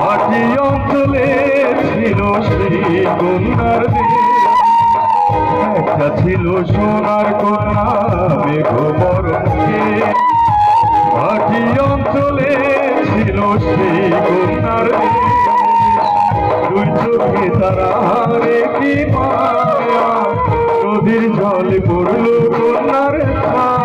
মাটি অঞ্চলে ছিল সেই কন্যার ছিল সোনার কন্যা মেঘমর মাটি অঞ্চলে ছিল সেই কন্যার দুই চোখে তারা হারে কি পায়া নদীর জলে পড়ল কন্যার ছা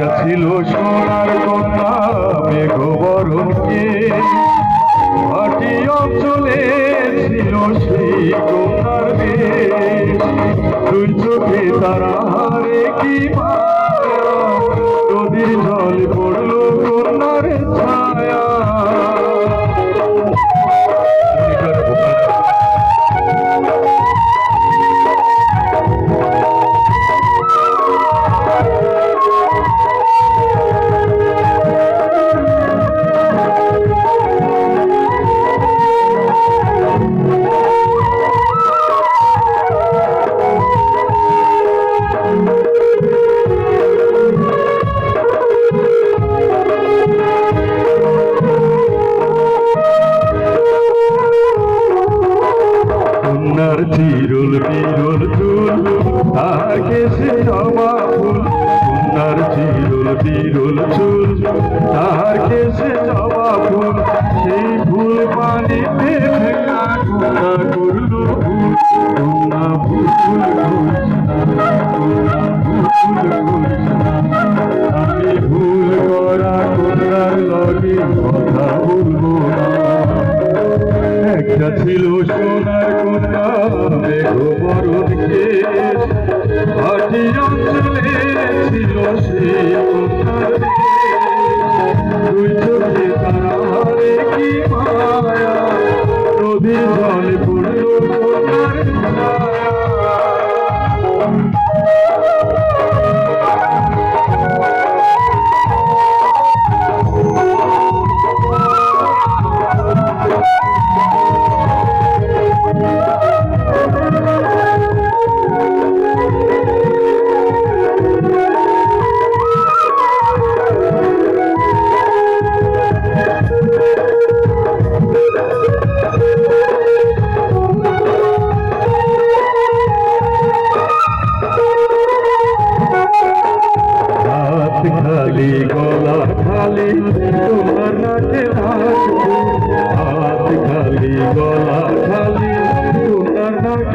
একটা ছিল সোনার কন্যা মেঘবরণকে ভাটি অঞ্চলে ছিল সেই দেশ দুই চোখে তারা হারে কি নদীর জল তার কেসে জবা ফুল কন্যার চিরুল বিরুল চুল। তার কেসে জবা ফুল, সেই ফুল পানিতে আমি ভুল করা কন্যার লগে একটা ছিল সোনার কন্যা মেঘবরণকে মাটি অঞ্চলে ছিল দেশ। দুই চোখে তারা কি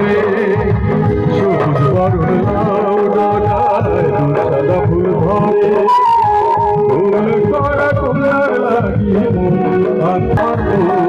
যাবে সবুজ বরণ সাদা ফুল ভরে। ফুল করা তোমার লাগিয়ে মন